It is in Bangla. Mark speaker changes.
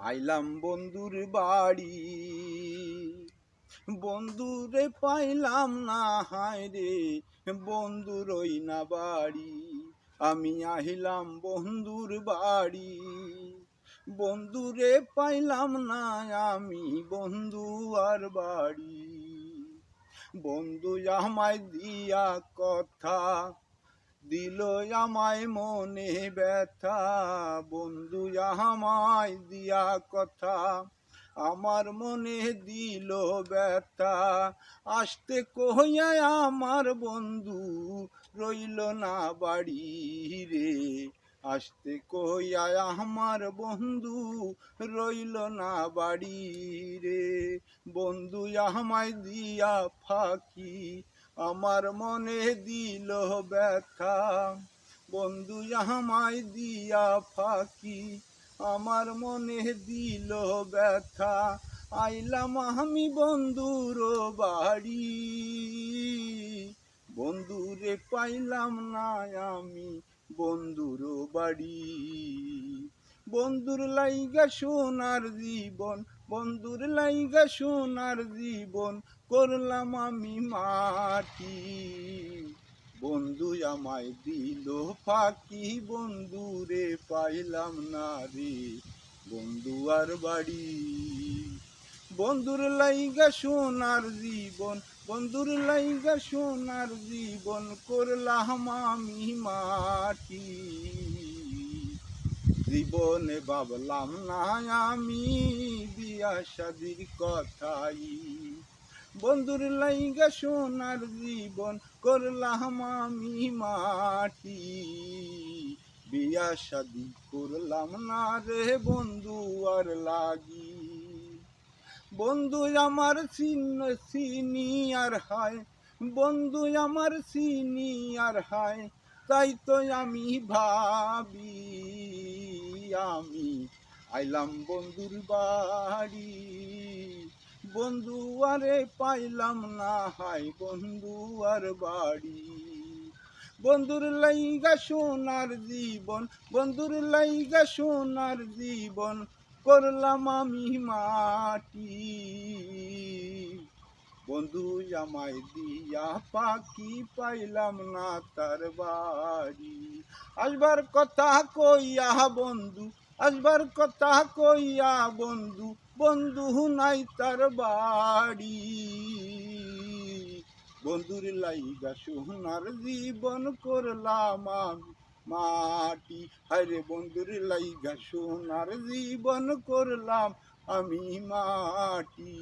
Speaker 1: আইলাম বন্ধুর বাড়ি। বন্ধুরে পাইলাম না, হায় রে, বন্ধুর ওই না বাড়ি। আমি আহিলাম বন্ধুর বাড়ি। বন্ধুরে পাইলাম না, আমি বন্ধু আর বাড়ি। বন্ধু আমায় দিয়া কথা দিল আমায় মনে ব্যথা। বন্ধু, আমায় দিয়া কথা। আমার মনে দিল ব্যথা। আসতে কহিয়া আমার বন্ধু রইল না বাড়ি রে। আসতে কহিয়া আমার বন্ধু রইল না বাড়ি রে। বন্ধু, আমায় দিয়া ফাঁকি আমার মনে দিল ব্যথা। বন্ধু, আমায় দিয়া ফাঁকি। আমার মনে দিল ব্যথা। আইলাম আমি বন্ধুর বাড়ি। বন্ধুরে পাইলাম না আমি বন্ধুর বাড়ি। বন্ধুর লাইগা সোনার জীবন, বন্ধুর লাইগা সোনার জীবন করলাম আমি মাটি। বন্ধু আমায় দিল ফাঁকি, বন্ধু রে পাইলাম না রে বন্ধু আর বাড়ি। বন্ধুর লাইগা সোনার জীবন, বন্ধুর লাইগা সোনার জীবন করলাম আমি মাটি। জীবনে ভাবলাম না আমি বিয়া শাদির কথাই। বন্ধুর লাইগা সোনার জীবন করলাম আমি মাটি। বিয়া শাদি করলাম না রে বন্ধু আর লাগি। বন্ধু আমার চিহ্ন চিনি আর হায়, বন্ধু আমার চিনি আর হায়, তাই তো আমি ভাবি, আমি আইলাম বন্ধুর বাড়ি। বন্ধু আরে পাইলাম না, হাই বন্ধু আর বাড়ি। বন্ধুর লাইগা সোনার জীবন, বন্ধুর লাইগা সোনার জীবন করলাম আমি মাটি। বন্ধু আমায় দিয়া পাখি পাইলাম না তার বাড়ি। আসবার কথা কইয়া বন্ধু আসবার কথা কইয়া বন্ধু বন্ধু নাই তার বাড়ি। বন্ধুর লাইগা সোনার জীবন করলাম আমি মাটি। হরে বন্ধুর লাইগা সোনার জীবন করলাম আমি মাটি।